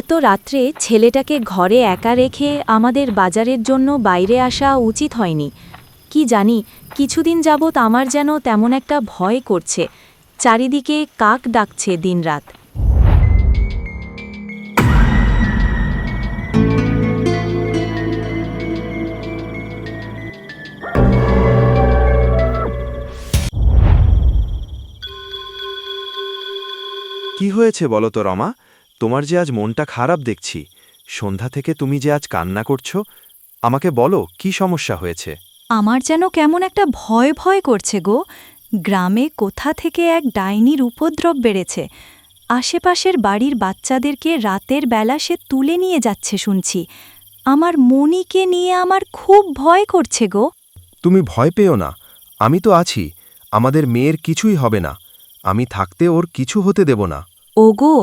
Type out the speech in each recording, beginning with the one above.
এত রাত্রে ছেলেটাকে ঘরে একা রেখে আমাদের বাজারের জন্য বাইরে আসা উচিত হয়নি। কি জানি, কিছুদিন যাবৎ আমার যেন তেমন একটা ভয় করছে। চারিদিকে কাক ডাকছে দিনরাত। কি হয়েছে বলো তো, রমা? তোমার যে আজ মনটা খারাপ দেখছি সন্ধ্যা থেকে তুমি যে আজ কান্না করছ আমাকে বলো কি সমস্যা হয়েছে? আমার যেন কেমন একটা ভয় ভয় করছে গো। গ্রামে কোথা থেকে এক ডাইনির উপদ্রব বেড়েছে। আশেপাশের বাড়ির বাচ্চাদেরকে রাতের বেলা সে তুলে নিয়ে যাচ্ছে শুনছি। আমার মনিকে নিয়ে আমার খুব ভয় করছে গো। তুমি ভয় পেও না আমি তো আছি আমাদের মেয়ের কিছুই হবে না আমি থাকতে ওর কিছু হতে দেব না। ওগো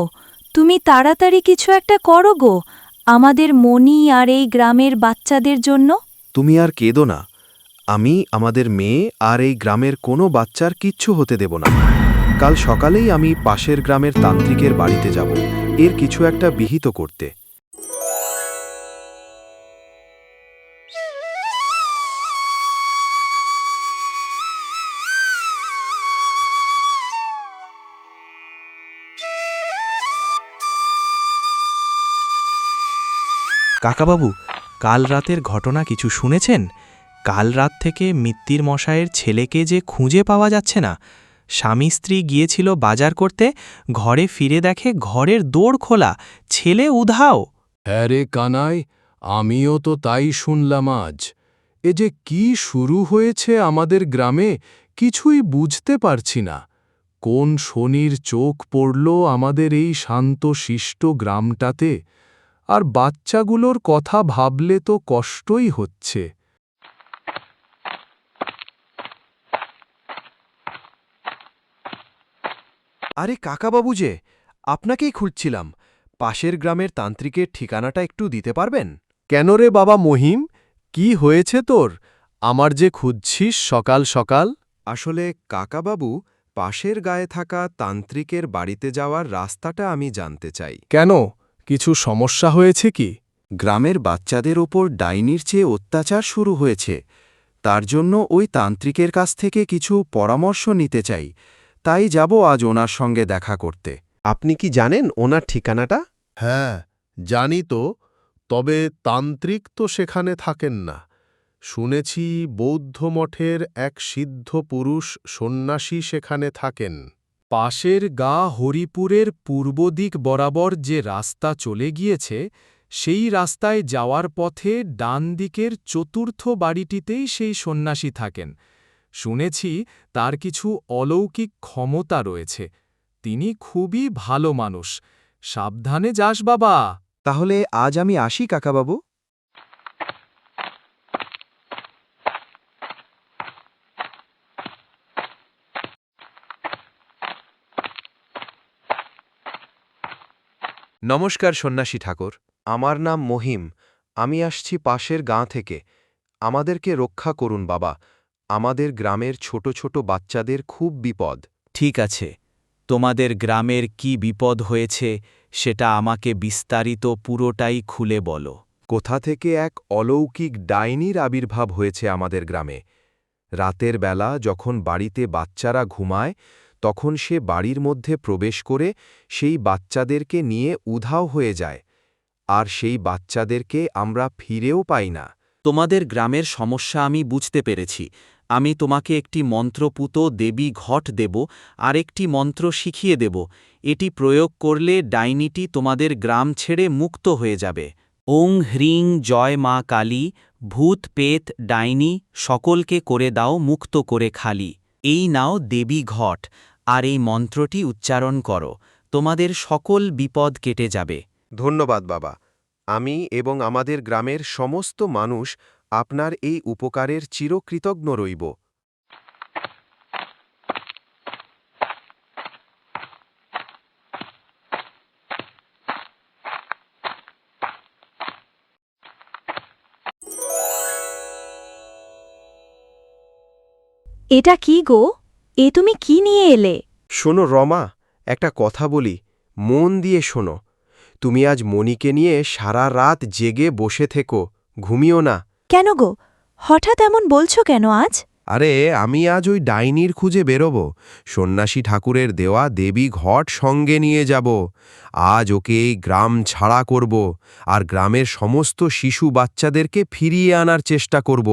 তুমি তাড়াতাড়ি কিছু একটা করো গো, আমাদের মনি আর এই গ্রামের বাচ্চাদের জন্য। তুমি আর কেঁদো না। আমি, আমাদের মেয়ে আর এই গ্রামের কোনো বাচ্চার কিচ্ছু হতে দেব না। কাল সকালেই আমি পাশের গ্রামের তান্ত্রিকের বাড়িতে যাব। এর কিছু একটা বিহিত করতে। কাকাবাবু, কাল রাতের ঘটনা কিছু শুনেছেন? কাল রাত থেকে মিত্তির মশায়ের ছেলেকে যে খুঁজে পাওয়া যাচ্ছে না। স্বামী স্ত্রী গিয়েছিল বাজার করতে, ঘরে ফিরে দেখে ঘরের দোর খোলা, ছেলে উধাও। হ্যাঁ কানাই, আমিও তো তাই শুনলাম আজ। এ যে কি শুরু হয়েছে আমাদের গ্রামে, কিছুই বুঝতে পারছি না। কোন শনির চোখ পড়ল আমাদের এই শান্ত শিষ্ট গ্রামটাতে? আর বাচ্চাগুলোর কথা ভাবলে তো কষ্টই হচ্ছে। আরে কাকাবাবু যে, আপনাকেই খুঁজছিলাম। পাশের গ্রামের তান্ত্রিকের ঠিকানাটা একটু দিতে পারবেন? কেন রে বাবা মহিম? কি হয়েছে তোর? আমার যে খুঁজছিস সকাল সকাল। আসলে কাকাবাবু, পাশের গায়ে থাকা তান্ত্রিকের বাড়িতে যাওয়ার রাস্তাটা আমি জানতে চাই। কেন? কিছু সমস্যা হয়েছে কি? গ্রামের বাচ্চাদের ওপর ডাইনির চেয়ে অত্যাচার শুরু হয়েছে। তার জন্য ওই তান্ত্রিকের কাছ থেকে কিছু পরামর্শ নিতে চাই। তাই যাব আজ ওনার সঙ্গে দেখা করতে। আপনি কি জানেন ওনার ঠিকানাটা? হ্যাঁ জানি তো। তবে তান্ত্রিক তো সেখানে থাকেন না। শুনেছি বৌদ্ধ মঠের এক সিদ্ধ পুরুষ সন্ন্যাসী সেখানে থাকেন। পাশের গা হরিপুরের পূর্ব দিক বরাবর যে রাস্তা চলে গিয়েছে, সেই রাস্তায় যাওয়ার পথে ডান দিকের চতুর্থ বাড়িটিতেই সেই সন্ন্যাসী থাকেন। শুনেছি তার কিছু অলৌকিক ক্ষমতা রয়েছে। তিনি খুবই ভালো মানুষ। সাবধানে যাস বাবা। তাহলে আজ আমি আসি, কাকাবাবু। নমস্কার সন্ন্যাসী ঠাকুর। আমার নাম মহিম। আমি আসছি পাশের গাঁ থেকে। আমাদেরকে রক্ষা করুন বাবা। আমাদের গ্রামের ছোট ছোট বাচ্চাদের খুব বিপদ। ঠিক আছে। তোমাদের গ্রামের কি বিপদ হয়েছে সেটা আমাকে বিস্তারিত পুরোটাই খুলে বলো। কোথা থেকে এক অলৌকিক ডাইনির আবির্ভাব হয়েছে আমাদের গ্রামে। রাতের বেলা যখন বাড়িতে বাচ্চারা ঘুমায় তখন সে বাড়ির মধ্যে প্রবেশ করে সেই বাচ্চাদেরকে নিয়ে উধাও হয়ে যায়, আর সেই বাচ্চাদেরকে আমরা ফিরেও পাই না। তোমাদের গ্রামের সমস্যা আমি বুঝতে পেরেছি। আমি তোমাকে একটি মন্ত্রপুত দেবী ঘট দেব, আর একটি মন্ত্র শিখিয়ে দেব। এটি প্রয়োগ করলে ডাইনিটি তোমাদের গ্রাম ছেড়ে মুক্ত হয়ে যাবে। ওং হ্রিং জয় মা কালী, ভূত পেত ডাইনি, সকলকে করে দাও মুক্ত করে খালি। এই নাও দেবী ঘট। আর এই মন্ত্রটি উচ্চারণ করো তোমাদের সকল বিপদ কেটে যাবে। ধন্যবাদ বাবা। আমি এবং আমাদের গ্রামের সমস্ত মানুষ আপনার এই উপকারের চিরকৃতজ্ঞ রইব। এটা কি গো? এ তুমি কি নিয়ে এলে? শোনো রমা একটা কথা বলি মন দিয়ে শোনো। তুমি আজ মণিকে নিয়ে সারা রাত জেগে বসে থেকো ঘুমিও না। কেন গো? হঠাৎ এমন বলছো কেন আজ? আরে আমি আজ ওই ডাইনির খুঁজে বেরোব। সন্ন্যাসী ঠাকুরের দেওয়া দেবী ঘট সঙ্গে নিয়ে যাব। আজ ওকে এই গ্রাম ছাড়া করব আর গ্রামের সমস্ত শিশু বাচ্চাদেরকে ফিরিয়ে আনার চেষ্টা করব।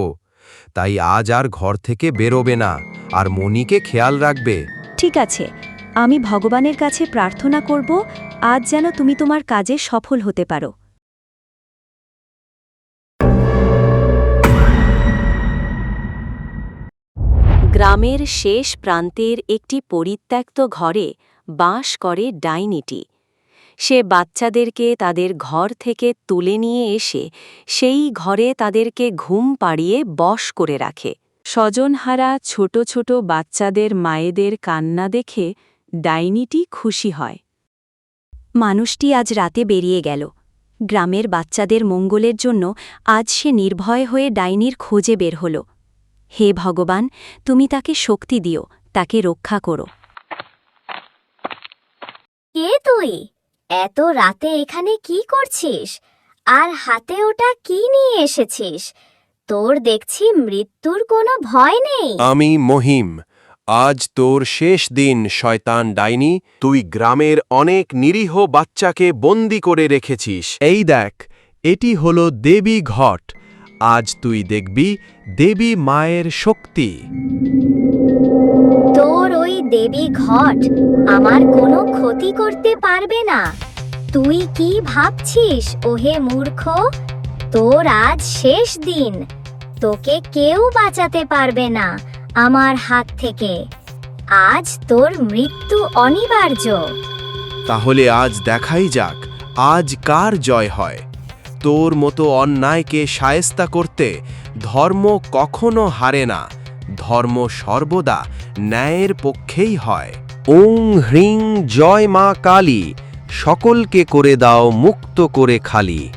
তাই আজ আর ঘর থেকে বেরোবে না, আর মনিকে খেয়াল রাখবে। ঠিক আছে, আমি ভগবানের কাছে প্রার্থনা করব, আজ যেন তুমি তোমার কাজে সফল হতে পারো। গ্রামের শেষ প্রান্তের একটি পরিত্যক্ত ঘরে বাস করে ডাইনিটি। সে বাচ্চাদেরকে তাদের ঘর থেকে তুলে নিয়ে এসে সেই ঘরে তাদেরকে ঘুম পাড়িয়ে বশ করে রাখে। স্বজনহারা ছোট ছোট বাচ্চাদের মায়েদের কান্না দেখে ডাইনিটি খুশি হয়। মানুষটি আজ রাতে বেরিয়ে গেল। গ্রামের বাচ্চাদের মঙ্গলের জন্য আজ সে নির্ভয় হয়ে ডাইনির খোঁজে বের হল। হে ভগবান, তুমি তাকে শক্তি দিও, তাকে রক্ষা করো। কে তুই? এত রাতে এখানে কি করছিস? আর হাতে ওটা কি নিয়ে এসেছিস? তোর দেখছি মৃত্যুর কোনো ভয় নেই। আমি মহিম। আজ তোর শেষ দিন, শয়তান ডাইনি। তুই গ্রামের অনেক নিরীহ বাচ্চাকে বন্দি করে রেখেছিস। এই দেখ, এটি হলো দেবী ঘট। আজ তুই দেখবি দেবী মায়ের শক্তি। তোর ওই দেবী ঘট আমার কোনো ক্ষতি করতে পারবে না। তুই কি ভাবছিস, ওহে মূর্খ? তোর আজ শেষ দিন। তোকে কেউ বাঁচাতে পারবে না আমার হাত থেকে। আজ তোর মৃত্যু অনিবার্য। তাহলে আজ দেখাই যাক, আজ কার জয় হয়। তোর মতো অন্যায়কে সায়স্তা করতে ধর্ম কখনো হারে না। ধর্ম সর্বদা ন্যায়ের পক্ষেই হয়। ওং হ্রিং জয় মা কালী, সকলকে করে দাও মুক্ত করে খালি।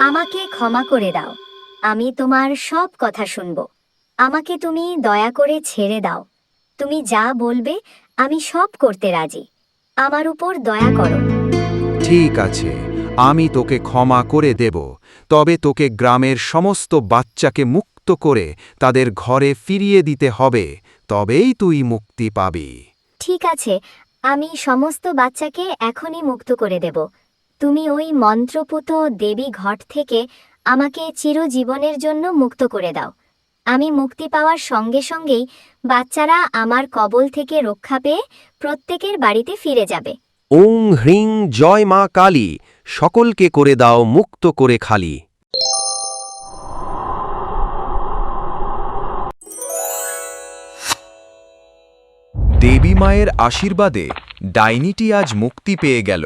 আমাকে ক্ষমা করে দাও। আমি তোমার সব কথা শুনব। আমাকে তুমি দয়া করে ছেড়ে দাও। তুমি যা বলবে আমি সব করতে রাজি। আমার উপর দয়া করো। ঠিক আছে আমি তোকে ক্ষমা করে দেব তবে তোকে গ্রামের সমস্ত বাচ্চাকে মুক্ত করে তাদের ঘরে ফিরিয়ে দিতে হবে তবেই তুই মুক্তি পাবি। ঠিক আছে আমি সমস্ত বাচ্চাকে এখনই মুক্ত করে দেব। তুমি ওই মন্ত্রপুত দেবী ঘট থেকে আমাকে চিরজীবনের জন্য মুক্ত করে দাও। আমি মুক্তি পাওয়ার সঙ্গে সঙ্গেই বাচ্চারা আমার কবল থেকে রক্ষা পেয়ে প্রত্যেকের বাড়িতে ফিরে যাবে। ওং হ্রিং জয় মা কালী সকলকে করে দাও মুক্ত করে খালি। দেবী মায়ের আশীর্বাদে ডাইনিটি আজ মুক্তি পেয়ে গেল।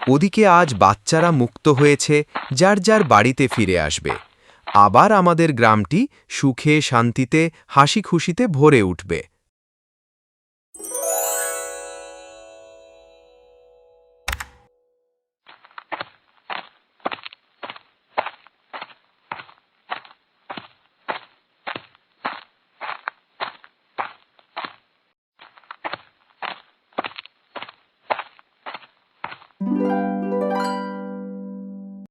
ওদিকে আজ বাচ্চারা মুক্ত হয়েছে যার যার বাড়িতে ফিরে আসবে। আবার আমাদের গ্রামটি সুখে শান্তিতে হাসি খুশিতে ভরে উঠবে।